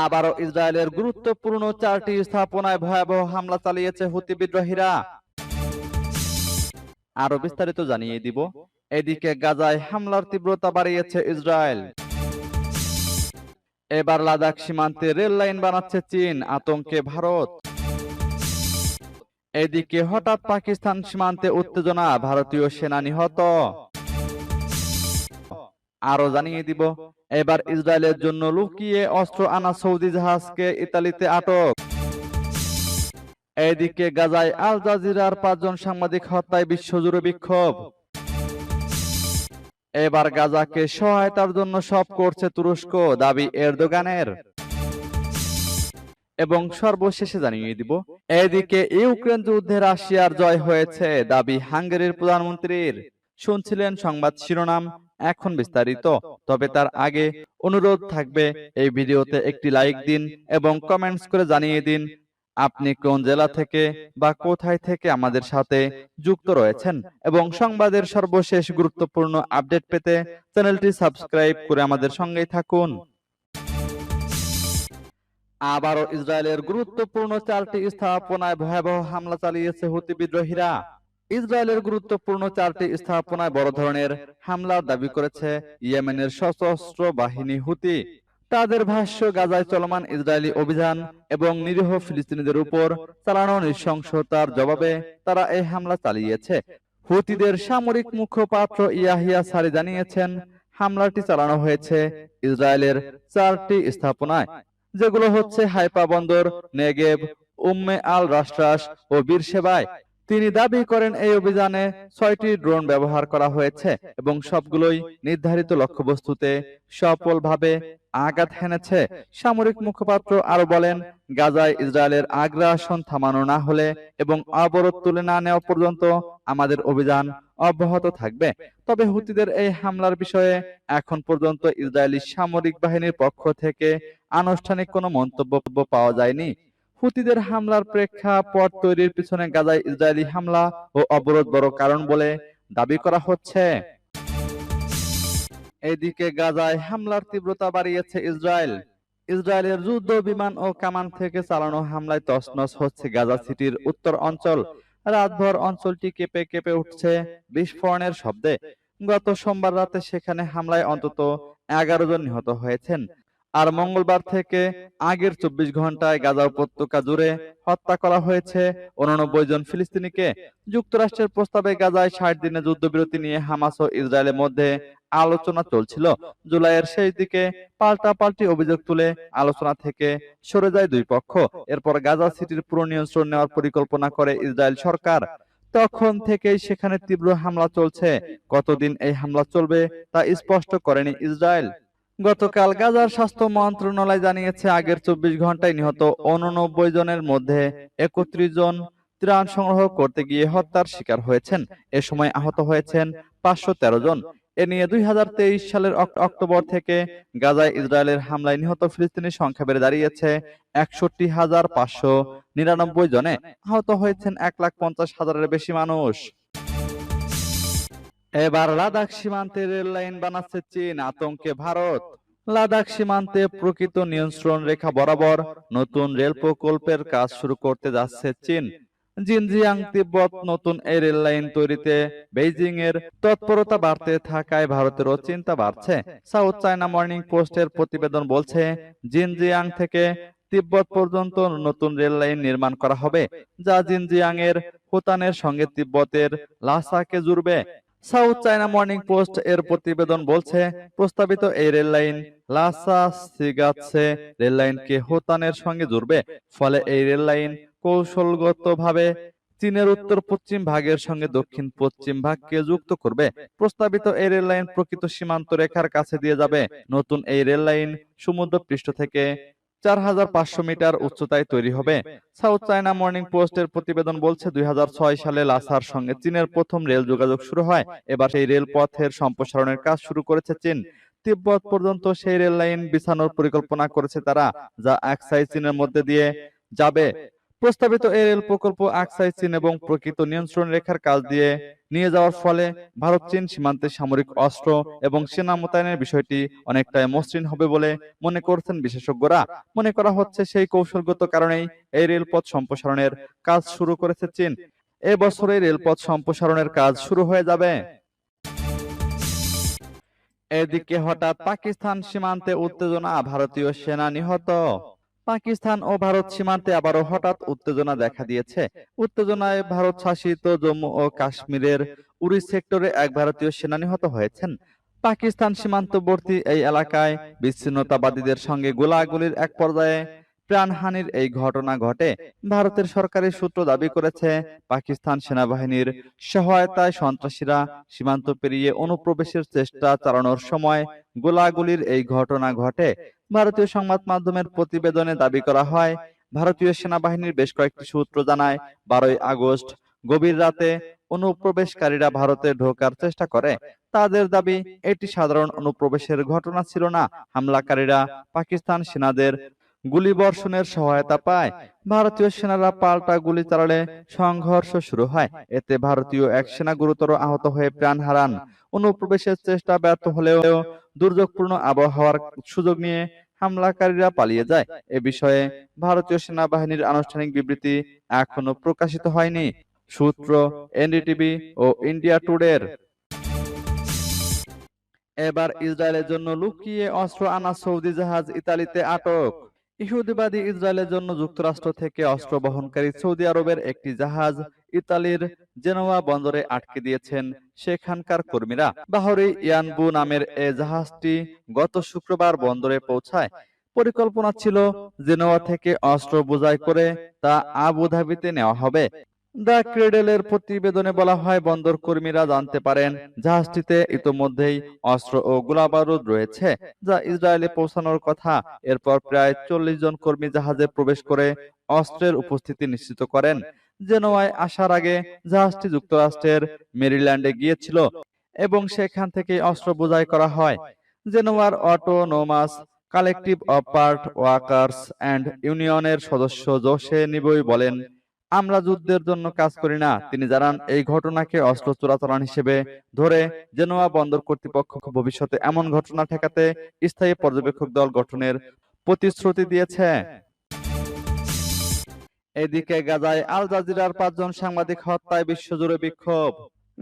আবারও ইসরায়েলের গুরুত্বপূর্ণ চারটি স্থাপনায় ভয়াবহ হামলা চালিয়েছে হুতি বিদ্রোহীরা। আরও বিস্তারিত জানিয়ে দিব। এদিকে গাজায় হামলার তীব্রতা বাড়িয়েছে ইসরায়েল। এবার লাদাখ সীমান্তে রেল লাইন বানাচ্ছে চীন, আতঙ্কে ভারত। এদিকে হঠাৎ পাকিস্তান সীমান্তে উত্তেজনা, ভারতীয় সেনা নিহত। আরও জানিয়ে দিব, এবার ইসরায়েলের জন্য লুকিয়ে অস্ত্র আনা সৌদি জাহাজকে ইতালিতে আটক। এদিকে গাজায় আল জাজিরার পাঁচজন সাংবাদিক হত্যায় বিশ্বজুড়ে বিক্ষোভ। এবার গাজাকে সহায়তার জন্য সব করছে তুরস্ক, দাবি এরদোগানের। এবং সর্বশেষে জানিয়ে দিব, এদিকে ইউক্রেন যুদ্ধে রাশিয়ার জয় হয়েছে, দাবি হাঙ্গেরির প্রধানমন্ত্রীর। শুনছিলেন সংবাদ শিরোনাম এখন বিস্তারিত, তবে তার আগে অনুরোধ থাকবে এই ভিডিওতে একটি লাইক দিন এবং কমেন্টস করে জানিয়ে দিন, আপনি কোন জেলা থেকে বা কোথায় থেকে আমাদের সাথে যুক্ত রয়েছেন এবং সংবাদের সর্বশেষ গুরুত্বপূর্ণ আপডেট পেতে চ্যানেলটি সাবস্ক্রাইব করে আমাদের সঙ্গেই থাকুন। আবারও ইসরায়েলের গুরুত্বপূর্ণ চারটি স্থাপনায় ভয়াবহ হামলা চালিয়েছে হুতি বিদ্রোহীরা। ইসরায়েলের গুরুত্বপূর্ণ চারটি স্থাপনায় বড় ধরনের হামলার দাবি করেছে ইয়েমেনের সশস্ত্র বাহিনী হুতি। তাদের ভাষ্য, গাজায় চলমান ইসরায়েলি অভিযান এবং নিরীহ ফিলিস্তিনিদের উপর চালানো নৃশংসতার জবাবে তারা এই হামলা চালিয়েছে। হুতিদের সামরিক মুখপাত্র ইয়াহিয়া সারি জানিয়েছেন, হামলাটি চালানো হয়েছে ইসরায়েলের চারটি স্থাপনায়, যেগুলো হচ্ছে হাইপা বন্দর, নেগেব, উম্মে আল রাষ্ট্রাস ও বীরসেবায় তিনি দাবি করেন এই অভিযানে ছয়টি ড্রোন ব্যবহার করা হয়েছে এবং সবগুলোই নির্ধারিত লক্ষ্যবস্তুতে সফলভাবে আঘাত হেনেছে। সামরিক মুখপাত্র আরও বলেন, গাজায় ইসরায়েলের আগ্রাসন থামানো না হলে এবং অবরোধ তুলে না নেওয়া পর্যন্ত আমাদের অভিযান অব্যাহত থাকবে। তবে হুতিদের এই হামলার বিষয়ে এখন পর্যন্ত ইসরায়েলি সামরিক বাহিনীর পক্ষ থেকে আনুষ্ঠানিক কোনো মন্তব্য পাওয়া যায়নি। হুতিদের হামলার প্রেক্ষাপট তৈরির পিছনে গাজায় ইসরায়েলি হামলা ও অবরোধ বড় কারণ বলে দাবি করা হচ্ছে। এদিকে গাজায় হামলার তীব্রতা বাড়িয়েছে ইসরায়েল। ইসরায়েলের যুদ্ধ, বিমান ও কামান থেকে চালানো হামলায় তছনছ হচ্ছে গাজা সিটির উত্তর অঞ্চল। রাতভর অঞ্চলটি কেঁপে কেঁপে উঠছে বিস্ফোরণের শব্দে। গত সোমবার রাতে সেখানে হামলায় অন্তত এগারো জন নিহত হয়েছেন। আর মঙ্গলবার থেকে আগের চব্বিশ ঘন্টায় গাজা উপত্যকা জুড়ে হত্যা করা হয়েছে উননব্বই জন ফিলিস্তিনিকে। যুক্তরাষ্ট্রের প্রস্তাবে গাজায় ষাট দিনে যুদ্ধবিরতি নিয়ে হামাস ও ইসরায়েলের মধ্যে আলোচনা চলছিল। জুলাইয়ের শেষ দিকে পাল্টা পাল্টি অভিযোগ তুলে আলোচনা থেকে সরে যায় দুই পক্ষ। এরপর গাজা সিটির পুরো নিয়ন্ত্রণ নেওয়ার পরিকল্পনা করে ইসরায়েল সরকার। তখন থেকেই সেখানে তীব্র হামলা চলছে। কতদিন এই হামলা চলবে তা স্পষ্ট করেনি ইসরায়েল। গতকাল গাজার স্বাস্থ্য মন্ত্রণালয় জানিয়েছে, আগের চব্বিশ ঘন্টায় নিহত উননব্বই জনের মধ্যে একত্রিশ জন ত্রাণ সংগ্রহ করতে গিয়ে হত্যার শিকার হয়েছেন। এ সময় আহত হয়েছেন পাঁচশো তেরো জন। এ নিয়ে দুই হাজার তেইশ সালের অক্টোবর থেকে গাজায় ইসরায়েলের হামলায় নিহত ফিলিস্তিনির সংখ্যা বেড়ে দাঁড়িয়েছে একষট্টি হাজার পাঁচশো নিরানব্বই জনে। আহত হয়েছেন এক লাখ পঞ্চাশ হাজারের বেশি মানুষ। এবার লাদাখ সীমান্তে রেল লাইন বানাচ্ছে চীন, আতঙ্কে ভারত। লাদাখ সীমান্তে প্রকৃত নিয়ন্ত্রণ রেখা বরাবর নতুন রেল প্রকল্পের কাজ শুরু করতে যাচ্ছে চীন। জিনজিয়াং তিব্বত নতুন এই রেল লাইন তৈরিতে বেইজিং এর তৎপরতা বাড়তে থাকায় ভারতেরও চিন্তা বাড়ছে। সাউথ চায়না মর্নিং পোস্টের প্রতিবেদন বলছে, জিনজিয়াং থেকে তিব্বত পর্যন্ত নতুন রেল লাইন নির্মাণ করা হবে, যা জিনজিয়াং এর হোতানের সঙ্গে তিব্বতের লাসাকে জুড়বে। সাউথ চায়না মর্নিং পোস্ট এর প্রতিবেদন বলছে, প্রস্তাবিত এই rail line Lhasa Shigatse rail লাইনকে হোতানের সঙ্গে জুড়বে। ফলে এই রেল লাইন কৌশলগতভাবে চীনের উত্তর পশ্চিম ভাগের সঙ্গে দক্ষিণ পশ্চিম ভাগকে যুক্ত করবে। প্রস্তাবিত এই রেল লাইন প্রকৃত সীমান্ত রেখার কাছে দিয়ে যাবে। নতুন এই রেল লাইন সমুদ্র পৃষ্ঠ থেকে চার হাজার পাঁচশো মিটার উচ্চতায় তৈরি হবে। সাউথ চায়না মর্নিং পোস্টের প্রতিবেদন বলছে, দুই হাজার ছয় সালে লাসার সঙ্গে চীনের প্রথম রেল যোগাযোগ শুরু হয়। এবার সেই রেল পথের সম্প্রসারণের কাজ শুরু করেছে চীন। তিব্বত পর্যন্ত সেই রেল লাইন বিছানোর পরিকল্পনা করেছে তারা, যা একসাই চীনের মধ্যে দিয়ে যাবে। প্রস্তাবিত এই রেল প্রকল্প আকসাই চীন এবং প্রকৃত নিয়ন্ত্রণ রেখার কাজ দিয়ে নিয়ে যাওয়ার ফলে ভারত চীন সীমান্তে সামরিক অস্ত্র এবং সেনা মোতায়েনের বিষয়টি অনেকটাই মসৃণ হবে বলে মনে করছেন বিশেষজ্ঞরা। মনে করা হচ্ছে সেই কৌশলগত কারণেই এই রেলপথ সম্প্রসারণের কাজ শুরু করেছে চীন। এবছরে রেলপথ সম্প্রসারণের কাজ শুরু হয়ে যাবে। এদিকে হঠাৎ পাকিস্তান সীমান্তে উত্তেজনা ভারতীয় সেনা নিহত। পাকিস্তান ও ভারত সীমান্তে আবারও হঠাৎ উত্তেজনা দেখা দিয়েছে। উত্তেজনায় ভারত শাসিত জম্মু ও কাশ্মীরের উড়ি সেক্টরে এক ভারতীয় সেনা নিহত হয়েছেন। পাকিস্তান সীমান্তবর্তী এই এলাকায় বিচ্ছিন্নতাবাদীদের সঙ্গে গোলাগুলির এক পর্যায়ে প্রাণহানির এই ঘটনা ঘটে। ভারতের সরকারি সূত্র দাবি করেছে, পাকিস্তান সেনাবাহিনীর সহায়তায় সন্ত্রাসীরা সীমান্ত পেরিয়ে অনুপ্রবেশের চেষ্টা চালানোর সময় গোলাগুলির এই ঘটনা ঘটে। ভারতীয় সংবাদ মাধ্যমের প্রতিবেদনে দাবি করা হয়, ভারতীয় সেনাবাহিনীর বেশ কয়েকটি সূত্র জানায়, বারোই আগস্ট, গভীর রাতে অনুপ্রবেশকারীরা ভারতে ঢোকার চেষ্টা করে। তাদের দাবি, এটি সাধারণ অনুপ্রবেশের ঘটনা ছিল না। হামলাকারীরা পাকিস্তান সেনাদের গুলিবর্ষণের সহায়তা পায়। ভারতীয় সেনারা পাল্টা গুলি চালালে সংঘর্ষ শুরু হয়। এতে ভারতীয় এক সেনা গুরুতর আহত হয়ে প্রাণ হারান। অনুপ্রবেশের চেষ্টা ব্যর্থ হলেও দুর্যোগপূর্ণ আবহাওয়ার সুযোগ নিয়ে হামলাকারীরা পালিয়ে যায়। এ বিষয়ে ভারতীয় সেনাবাহিনীর আনুষ্ঠানিক বিবৃতি এখনও প্রকাশিত হয়নি। সূত্র এনডিটিভি ও ইন্ডিয়া টুডের। এবার ইসরায়েলের জন্য লুকিয়ে অস্ত্র আনা সৌদি জাহাজ ইতালিতে আটক। ইহুদিবাদী ইসরায়েলের জন্য যুক্তরাষ্ট্র থেকে অস্ত্র বহনকারী সৌদি আরবের একটি জাহাজ ইতালির জেনোয়া বন্দরে আটকে দিয়েছেন সেখানকার কর্মীরা। বাহরি ইয়ানবু নামের এ জাহাজটি গত শুক্রবার বন্দরে পৌঁছায়। পরিকল্পনা ছিল জেনোয়া থেকে অস্ত্র বোঝাই করে তা আবুধাবিতে নেওয়া হবে। দ্য ক্রেডেলের প্রতিবেদনে বলা হয় বন্দর কর্মীরা জানতে পারেন, জাহাজটিতে ইতোমধ্যেই অস্ত্র ও গোলাবারুদ রয়েছে, যা ইসরায়েলে পৌঁছানোর কথা। এরপর প্রায় চল্লিশ জন কর্মী জাহাজে প্রবেশ করে অস্ত্রের উপস্থিতি নিশ্চিত করেন। জেনোয়ায় আসার আগে জাহাজটি যুক্তরাষ্ট্রের মেরিল্যান্ডে গিয়েছিল এবং সেখান থেকে অস্ত্র বোঝাই করা হয়। জেনোয়ার autonomous collective of port workers and ইউনিয়নের সদস্য জোসে নিবই বলেন আমরা যুদ্ধের জন্য কাজ করি না। তিনি জানান, এই ঘটনাকে অস্ত্র চোরাচালান হিসেবে ধরে জেনোয়া বন্দর কর্তৃপক্ষ ভবিষ্যতে এমন ঘটনা ঠেকাতে স্থায়ী পর্যবেক্ষক দল গঠনের প্রতিশ্রুতি দিয়েছে। এদিকে গাজায় আল জাজিরার পাঁচজন সাংবাদিক হত্যায় বিশ্বজুড়ে বিক্ষোভ।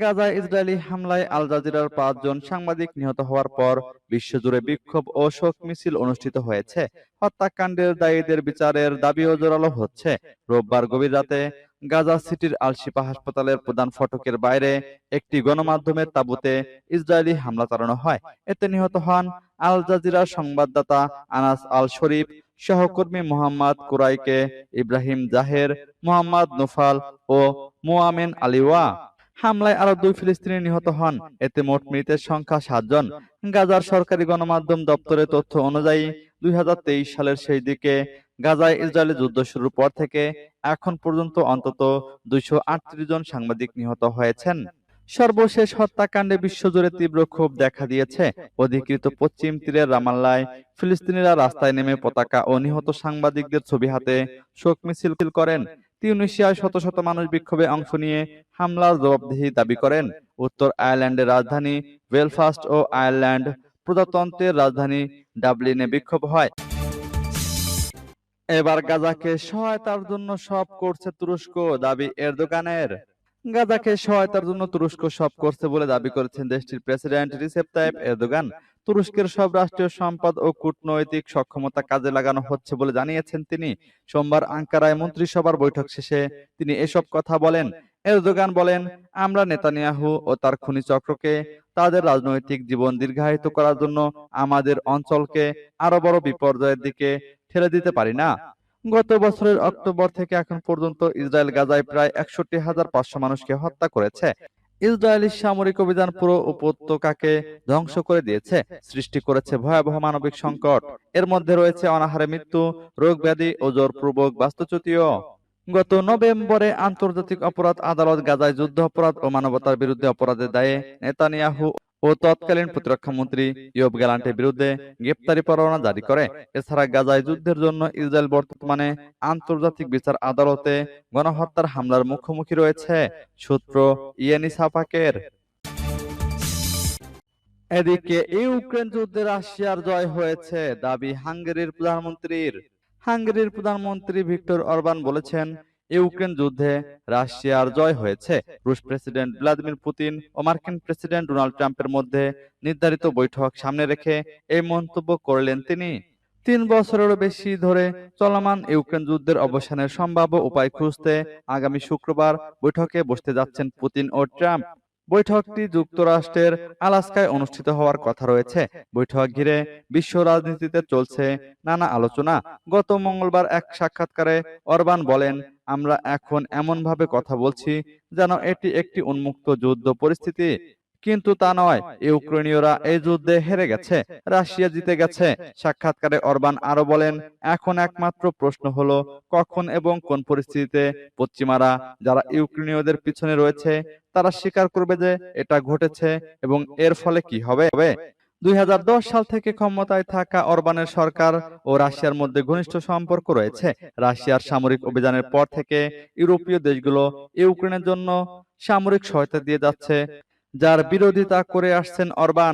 গাজায় ইসরায়েলি হামলায় আল জাজিরার পাঁচজন সাংবাদিক নিহত হওয়ার পর বিশ্বজুড়ে বিক্ষোভ ও শোক মিছিল অনুষ্ঠিত হয়েছে। হত্যাকাণ্ডের দায়ীদের বিচারের দাবিও জোরালো হচ্ছে। রোববার গভীর রাতে গাজা সিটির আলশিফা হাসপাতালের প্রধান ফটকের বাইরে একটি গণমাধ্যমের তাঁবুতে ইসরায়েলি হামলা চালানো হয়। এতে নিহত হন আল জাজিরার সংবাদদাতা আনাস আল শরীফ, সহকর্মী মোহাম্মদ কুরাইকে ইব্রাহিম জাহের, মোহাম্মদ নুফাল ও মোয়ামেন আলিওয়া হামলায় আরও দুই ফিলিস্তিনি নিহত হন। এতে মোট মৃতের সংখ্যা সাতজন। গাজার সরকারি গণমাধ্যম দপ্তরের তথ্য অনুযায়ী দুই সালের সেই দিকে গাজায় ইসরায়েলি যুদ্ধ শুরুর পর থেকে এখন পর্যন্ত অন্তত দুইশো জন সাংবাদিক নিহত হয়েছেন। সর্বশেষ হত্যাকাণ্ডে বিশ্বজুড়ে তীব্র ক্ষোভ দেখা দিয়েছে। অধিকৃত পশ্চিম তীরের রামাল্লায় ফিলিস্তিনিরা রাস্তায় নেমে পতাকা ও নিহত সাংবাদিকদের ছবি হাতে শোক মিছিল করেন। তিউনিশিয়ায় শত শত মানুষ বিক্ষোভে অংশ নিয়ে হামলার জবাবদিহি দাবি করেন। উত্তর আয়ারল্যান্ডের রাজধানী বেলফাস্ট ও আয়ারল্যান্ড প্রজাতন্ত্রের রাজধানী ডাবলিনে বিক্ষোভ হয়। এবার গাজাকে সহায়তার জন্য সব করছে তুরস্ক, দাবি এরদোগানের। গাজাকে সহায়তার জন্য তুরস্ক সব করছে বলে দাবি করেছেন দেশটির প্রেসিডেন্ট রিসেপ তাইপ এরদোগান। তুরস্কের সব রাষ্ট্রীয় সম্পদ ও কূটনৈতিক সক্ষমতা কাজে লাগানো হচ্ছে বলে জানিয়েছেন তিনি। সোমবার আঙ্কারায় মন্ত্রিসভার বৈঠক শেষে তিনি এসব কথা বলেন। এরদোগান বলেন, আমরা নেতানিয়াহু ও তার খুনি চক্রকে তাদের রাজনৈতিক জীবন দীর্ঘায়িত করার জন্য আমাদের অঞ্চলকে আরও বড় বিপর্যয়ের দিকে ঠেলে দিতে পারি না। গত বছরের অক্টোবর থেকে এখন পর্যন্ত ইসরায়েল গাজায় প্রায় একষট্টি হাজার পাঁচশো মানুষকে হত্যা করেছে। ইসরায়েলি সামরিক অভিযান পুরো উপত্যকাকে ধ্বংস করে দিয়েছে, সৃষ্টি করেছে ভয়াবহ মানবিক সংকট। এর মধ্যে রয়েছে অনাহারে মৃত্যু, রোগ ব্যাধি ও জোরপূর্বক বাস্তুচ্যুতিও। গত নভেম্বরে আন্তর্জাতিক অপরাধ আদালত গাজায় যুদ্ধ অপরাধ ও মানবতার বিরুদ্ধে অপরাধের দায়ে নেতানিয়াহু ও তৎকালীন প্রতিরক্ষা মন্ত্রী ইয়ব গ্যালান্টের বিরুদ্ধে গ্রেপ্তারি পরোয়ানা জারি করে। এছাড়া গাজায় যুদ্ধের জন্য ইসরায়েল বর্তমানে আন্তর্জাতিক বিচার আদালতে গণহত্যার হামলার মুখোমুখি রয়েছে, সূত্র ইয়েনি সাফাকের। এদিকে ইউক্রেন যুদ্ধে রাশিয়ার জয় হয়েছে, দাবি হাঙ্গেরির প্রধানমন্ত্রীর। হাঙ্গেরির প্রধানমন্ত্রী ভিক্টর অরবান বলেছেন ইউক্রেন যুদ্ধে রাশিয়ার জয় হয়েছে। রুশ প্রেসিডেন্ট ভ্লাদিমির পুতিন ও মার্কিন প্রেসিডেন্ট ডোনাল্ড ট্রাম্পের মধ্যে নির্ধারিত বৈঠক সামনে রেখে এই মন্তব্য করলেন তিনি। তিন। বছরেরও বেশি ধরে চলমান ইউক্রেন যুদ্ধের অবসানের সম্ভাব্য উপায় খুঁজতে আগামী শুক্রবার বৈঠকে বসতে যাচ্ছেন পুতিন ও ট্রাম্প। বৈঠকটি যুক্তরাষ্ট্রের আলাস্কায় অনুষ্ঠিত হওয়ার কথা রয়েছে। বৈঠক ঘিরে বিশ্ব রাজনীতিতে চলছে নানা আলোচনা। গত মঙ্গলবার এক সাক্ষাৎকারে অরবান বলেন, আমরা এখন এমনভাবে কথা বলছি যেন এটি একটি উন্মুক্ত যুদ্ধ পরিস্থিতি কিন্তু তা নয় ইউক্রেনীয়রা এই যুদ্ধে হেরে গেছে রাশিয়া জিতে গেছে। সাক্ষাৎকারে অরবান আরও বলেন এখন একমাত্র প্রশ্ন হলো কখন এবং কোন পরিস্থিতিতে পশ্চিমারা যারা ইউক্রেনীয়দের পিছনে রয়েছে তারা স্বীকার করবে যে এটা ঘটেছে এবং এর ফলে কি হবে? দুই হাজার দশ সাল থেকে ক্ষমতায় থাকা অরবানের সরকার ও রাশিয়ার মধ্যে ঘনিষ্ঠ সম্পর্ক রয়েছে। রাশিয়ার সামরিক অভিযানের পর থেকে ইউরোপীয় দেশগুলো ইউক্রেনের জন্য সামরিক সহায়তা দিয়ে যাচ্ছে। যার বিরোধিতা করে আসছেন অরবান।